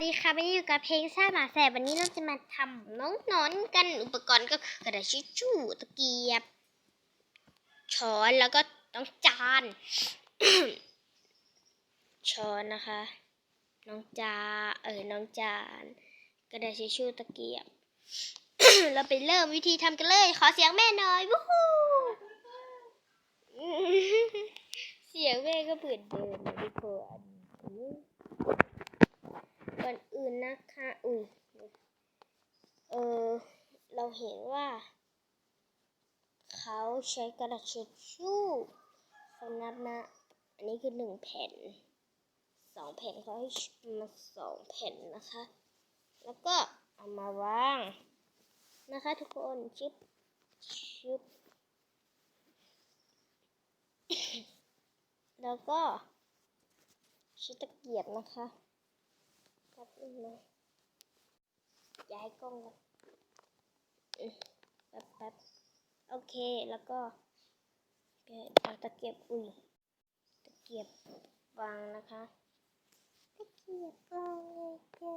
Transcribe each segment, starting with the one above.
สวัสดีค่ะวันนี้อยู่กับเพลงซ่าหมาแสบวันนี้เราจะมาทำน้องนอนกันอุปกรณ์ก็คือกระดาษชิชชู่ตะเกียบ ช้อนแล้วก็ต้องจาน ช้อนนะคะ น้องจาเออน้องจาน กระดาษชิชชู่ตะเกียบ เราไปเริ่มวิธีทำกันเลย ขอเสียงแม่หน่อยวู้ฮู้เสียงแม่ก็เปิดเดิมนะทุกคนก่อนอื่นนะคะ อุ้ย เออ เราเห็นว่า เขาใช้กระดาษทิชชู่เขานับนะ อันนี้คือหนึ่งแผ่นสองแผ่นเขาให้มาสองแผ่นนะคะ แล้วก็เอามาวางนะคะทุกคนชิปชิปแล้วก็ใช้ตะเกียบนะคะแป๊บนึงนะย้ายกล้องก่อนอืมแป๊บแป๊บโอ เค แล้วก็เอาตะเกียบอุ้ยตะเกียบวางนะคะตะเกียบวางเลยจ้า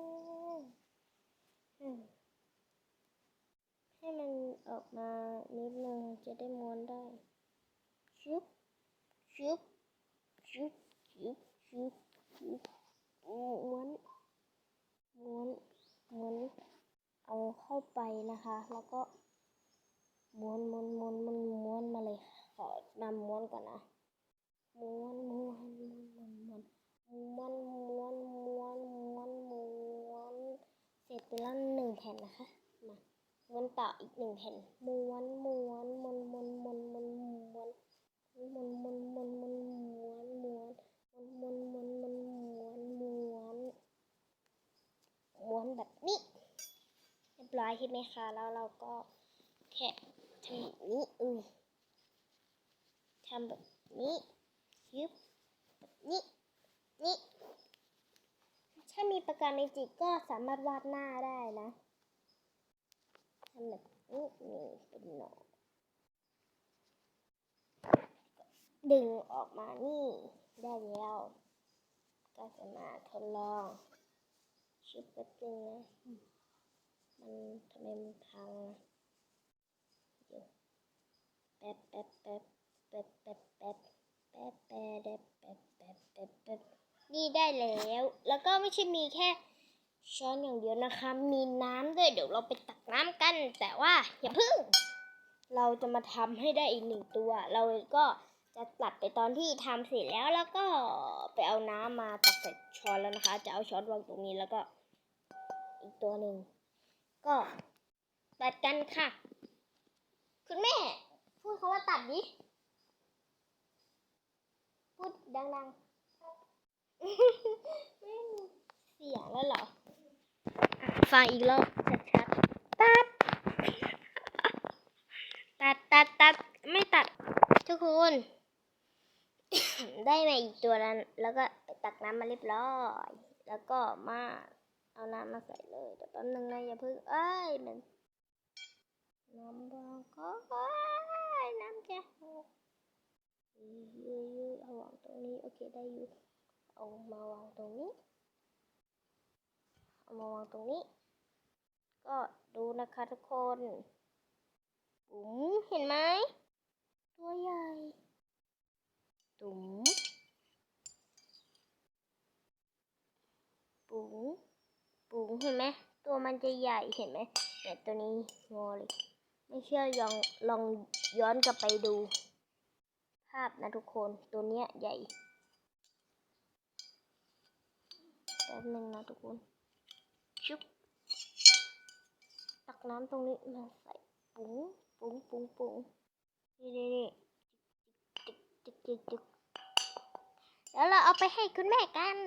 ให้มันออกมานิดนึงจะได้ม้วนได้ชุบชุบชุบชุบชุบชุบม้วนม้วนม้วนเอาเข้าไปนะคะ แล้วก็ ม้วนม้วนม้วนม้วนม้วนมาเลยขอนำม้วนก่อนนะม้วนม้วนม้วนม้วนม้วนม้วนม้วนม้วนม้วนเสร็จไปแล้วหนึ่งแผ่นนะคะมาม้วนต่ออีกหนึ่งแผ่นม้วนม้วนม้วนม้วนม้วนม้วนม้วนม้วนม้วนม้วนม้วนม้วนม้วนม้วนม้วนม้วนม้วนม้วนม้วนแบบนี้เรียบร้อยใช่ไหมคะแล้วเราก็แค่ ทำแบบนี้อือทำแบบนี้ยึบแบบนี้นี่ถ้ามีปากกาเมจิกก็สามารถวาดหน้าได้นะทำแบบนี้นี่เป็นหนอนดึงออกมานี่ได้แล้วก็จะมาทดลองชิปแป๊บนึงนะมันทำไมมันพังอะเดี๋ยวแป๊บแป๊บแป๊บแป๊บแป๊บแป๊บแป๊บแป๊บแป๊บแป๊บแป๊บแป๊บนี่ได้แล้ว แล้วก็ไม่ใช่มีแค่ช้อนอย่างเดียวนะคะ มีน้ำด้วย เดี๋ยวเราไปตักน้ำกัน แต่ว่าอย่าเพึ่ง เราจะมาทำให้ได้อีกหนึ่งตัว เราก็จะตัดไปตอนที่ทำเสร็จแล้ว แล้วก็ไปเอาน้ำมาตักใส่ช้อนแล้วนะคะ จะเอาช้อนวางตรงนี้แล้วก็อีกตัวหนึ่ง ก็ตัดกันค่ะ คุณแม่ พูดคาว่าตัดดิ พูดดังๆ ไม่มีเสียงแล้วเหรอ ฟังอีกรอบชัดๆ ตัด ตัดตัดตัดไม่ตัด ทุกคน ได้มาอีกตัวนั้นแล้วก็ไปตักน้ำมาเรียบร้อย แล้วก็มาเอาน้ำมาใส่เลยเดี๋ยวแป๊บนึงนะอย่าเพิ่งเอ้ยมันน้ำบางก็ จะหกยืดเอาวางตรงนี้โอเคได้อยู่เอามาวางตรงนี้ เอามาวางตรงนี้ ก็ดูนะคะทุกคนปุ๋มเห็นไหมตัวใหญ่ตุ๋มปุ๋งปุ๋งเห็นไหมตัวมันจะใหญ่เห็นไหมเนี่ยตัวนี้งอเลย ไม่เชื่อลองลอง ย้อนกลับไปดู ภาพนะทุกคนตัวเนี้ยใหญ่แป๊บนึงนะทุกคนชุบตักน้ำตรงนี้มาใส่ปุ๋งปุ๋งปุ๋งปุ๋งนี่นี่นี่จึกจึกจึกจึกแล้วเราเอาไปให้คุณแม่กัน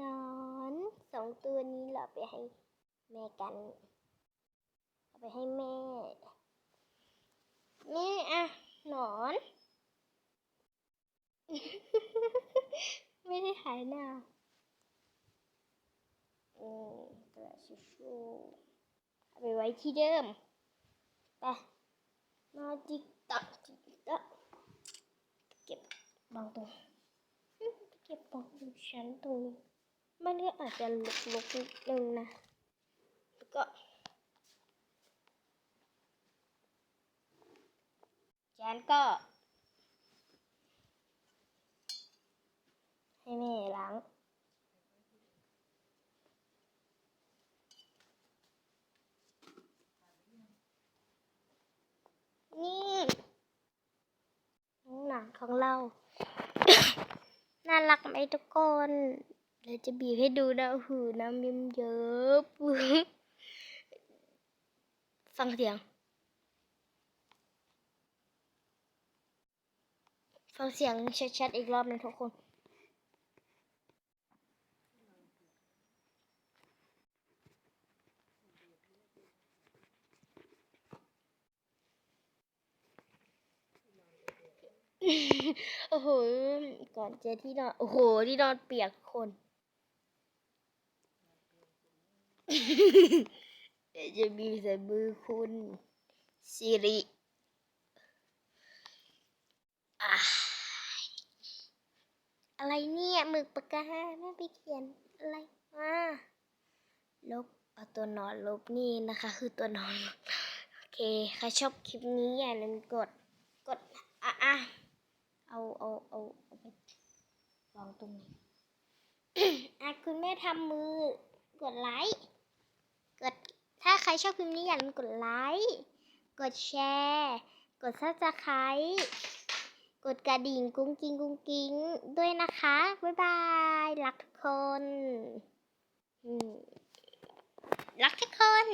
นอนสองตัวนี้เราไปให้แม่กัน ไปให้แม่ นี่อะหนอน ไม่ได้หายหน้าอืมกระดาษทิชูเอาไปไว้ที่เดิมไปมาจิกตักจิกตักเก็บบางตรงเก็บบางตรงชั้นตรงนี้มันก็อาจจะลุกๆนิดนึงนะ แล้วก็ จานก็ ให้แม่ล้างนี่น้องหนังของเรา น่ารักไหมทุกคนเราจะบีบให้ดูนะหือน้ำเยิ้มเยิบฟังเสียง ฟังเสียงชัดๆอีกรอบหนึงทุกคน โอ้โห ก่อนเจอที่นอน โอ้โห ที่นอนเปียกคนเดี๋ยวจะมีใส่มือคุณสิริ อะอะไรเนี่ยหมึกปากกาไม่ไปเขียนอะไรมาลบเอาตัวนอนลบนี่นะคะ คือตัวนอนโอเคใครชอบคลิปนี้อย่าลืมกดกดอะอะเอาเอาเอาเอาไปวางตรงนี้อะคุณแม่ทำมือกดไลค์กดถ้าใครชอบคลิปนี้อย่าลืมกดไลค์กดแชร์ กดซับสไครต์ กดกระดิ่งกุ้งกิ้งกุ้งกิ้งด้วยนะคะ บ๊ายบาย รักทุกคน รักทุกคน